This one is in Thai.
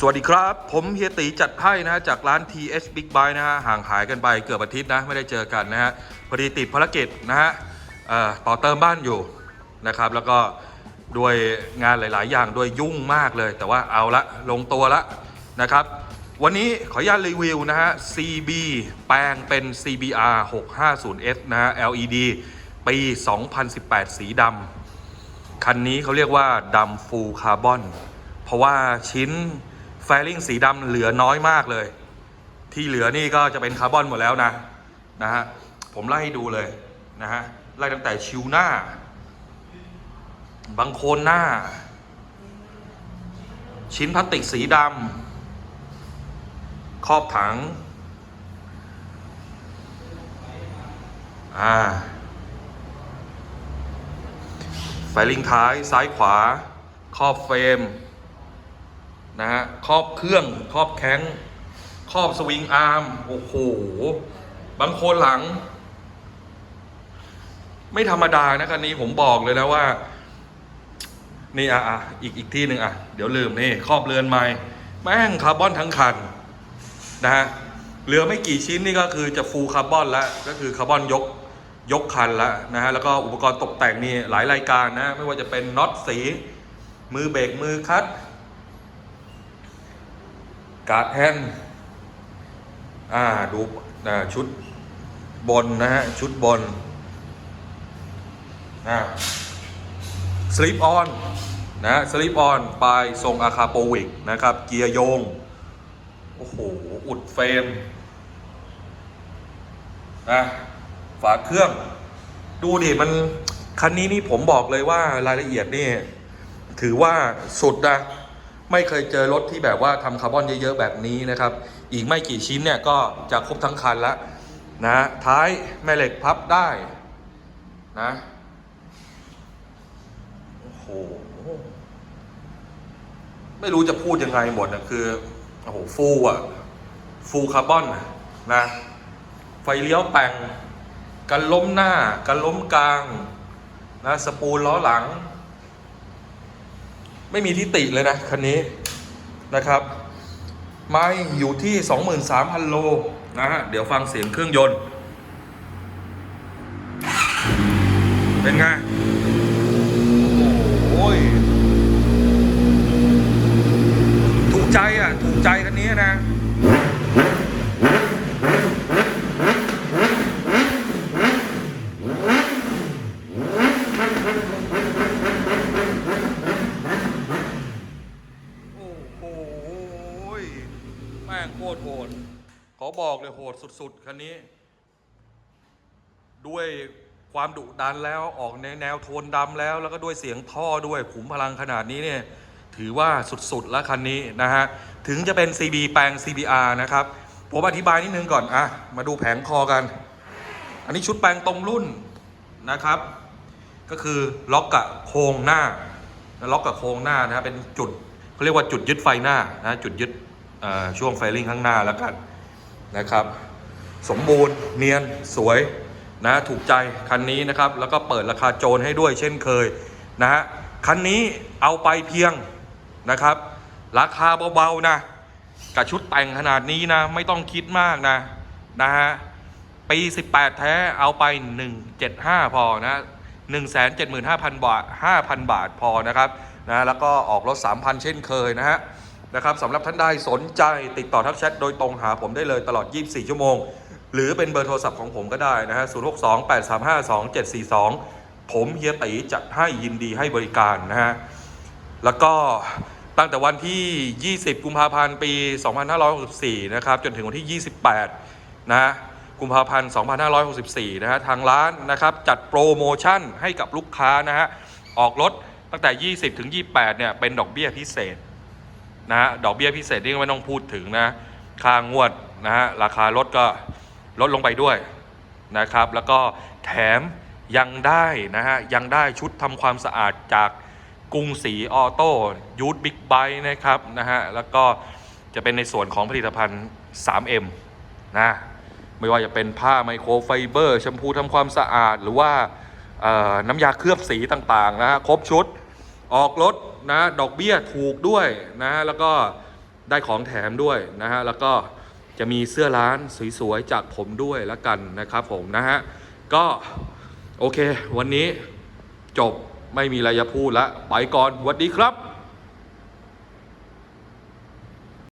สวัสดีครับ ผมเฮียตีจัดให้นะฮะจากร้าน TS Big Buy นะฮะห่างหายกันไปเกือบอาทิตย์นะไม่ได้เจอกันนะฮะพอดีติดภารกิจนะฮะต่อเติมบ้านอยู่นะครับแล้วก็ด้วยงานหลาย ๆ อย่างด้วยยุ่งมากเลย แต่ว่าเอาละลงตัวละนะครับ วันนี้ขออนุญาตรีวิวนะฮะ CB แปลงเป็น CBR 650S นะฮะ LED ปี 2018 สีดำคันนี้เขาเรียกว่าดำฟูลคาร์บอนเพราะว่าชิ้น แฟลิงสีดำเหลือน้อยมากเลย ที่เหลือนี่ก็จะเป็นคาร์บอนหมดแล้วนะนะฮะผมไล่ดูเลยนะฮะไล่ตั้งแต่ชิวหน้าบังโคนหน้า ชิ้นพลาสติกสีดำครอบถังอ่าไฟลิงท้ายซ้ายขวา ครอบเฟรม นะฮะครอบเครื่องครอบแข้งครอบสวิงอาร์มโอ้โหบางคนหลัง ไม่ธรรมดานะคันนี้ผมบอกเลยนะว่า นี่อะอะอีกอีกที่หนึ่งอะ เดี๋ยวลืมนี่ครอบเรือนไม้แม่งคาร์บอนทั้งคันนะฮะเหลือไม่กี่ชิ้นนี่ก็คือจะฟูลคาร์บอนแล้วก็คือคาร์บอนยกยกคันแล้วนะฮะแล้วก็อุปกรณ์ตกแต่งนี่หลายรายการนะ ไม่ว่าจะเป็นน็อตสี มือเบรกมือคัด การ์ดแฮนอ่าดูชุดบนนะฮะ ชุดบนอ่าสลิปออนนะสลิปออนปลายทรงอาคาโปวิกนะครับ เกียร์โยง โอ้โห อุดเฟรมนะฝาเครื่อง ดูดิมัน คันนี้นี่ผมบอกเลยว่ารายละเอียดนี่ ถือว่าสุดนะ ไม่เคยเจอรถที่แบบว่าทำคาร์บอนเยอะๆแบบนี้นะครับ อีกไม่กี่ชิ้นเนี่ยก็จะครบทั้งคันแล้วนะท้ายแม่เหล็กพับได้นะโอ้โหไม่รู้จะพูดยังไงหมดนะคือโอ้โหฟูอะฟูคาร์บอนนะไฟเลี้ยวแต่งกันล้มหน้า กันล้มกลางนะสปูลล้อหลัง ไม่มีที่ติเลยนะคันนี้นะครับ ไม่อยู่ที่ 23,000 โลนะฮะ เดี๋ยวฟังเสียงเครื่องยนต์ เป็นไง โอ้ย ถูกใจอะ ถูกใจคันนี้นะ โอ้โห แม่งโคตรโหด ขอบอกเลยโหดสุด ๆ คันนี้ ด้วยความดุดันแล้วออกในแนวโทนดำแล้ว แล้วก็ด้วยเสียงท่อด้วยขุมพลังขนาดนี้เนี่ย ถือว่าสุด ๆ แล้วคันนี้นะฮะ ถึงจะเป็น CB แปลง CBR นะครับ ผมอธิบายนิดนึงก่อนอะมาดูแผงคอกัน อันนี้ชุดแปลงตรงรุ่นนะครับ ก็คือล็อกกับโครงหน้าล็อกกับโครงหน้านะครับเป็นจุดเขาเรียกว่าจุดยึดไฟหน้านะจุดยึด ช่วงไฟลิงข้างหน้าแล้วกันนะครับ สมบูรณ์เนียนสวยนะถูกใจคันนี้นะครับ แล้วก็เปิดราคาโจรให้ด้วยเช่นเคยนะฮะคันนี้เอาไปเพียงนะครับ ราคาเบาๆนะกับชุดแต่งขนาดนี้นะ ไม่ต้องคิดมากนะนะฮะปี 18 แท้เอาไป 175 พอนะ 175,000 บาท 5,000 บาทพอนะครับนะแล้วก็ออกรถ 3,000 เช่นเคยนะฮะ นะครับสำหรับท่านใดสนใจติดต่อทักแชทโดยตรงหาผมได้เลยตลอด 24 ชั่วโมง หรือเป็นเบอร์โทรศัพท์ของผมก็ได้นะฮะ 0628352742 ผมเฮียตีจัดให้ยินดีให้บริการนะฮะ แล้วก็ตั้งแต่วันที่ 20 กุมภาพันธ์ ปี 2564 นะครับ จนถึงวันที่ 28 นะฮะกุมภาพันธ์ 2564 นะฮะ ทางร้านนะครับ จัดโปรโมชั่นให้กับลูกค้านะฮะ ออกรถตั้งแต่ 20 ถึง 28 เนี่ย เป็นดอกเบี้ยพิเศษ นะฮะดอกเบี้ยพิเศษนี่ก็ไม่ต้องพูดถึงนะค่างวดนะฮะราคารถก็ลดลงไปด้วยนะครับ แล้วก็แถมยังได้นะฮะยังได้ชุดทำความสะอาดจากกรุงศรีออโต้ยูทบิ๊กไบนะครับนะฮะแล้วก็จะเป็นในส่วนของผลิตภัณฑ์ 3M นะไม่ว่าจะเป็นผ้าไมโครไฟเบอร์แชมพูทำความสะอาดหรือว่าน้ำยาเคลือบสีต่างๆนะฮะครบชุด ออกรถนะดอกเบี้ยถูกด้วยนะแล้วก็ได้ของแถมด้วยนะฮะแล้วก็จะมีเสื้อร้านสวยๆจากผมด้วยละกันนะครับผมนะฮะก็โอเค วันนี้จบไม่มีอะไรจะพูดละไปก่อนสวัสดีครับ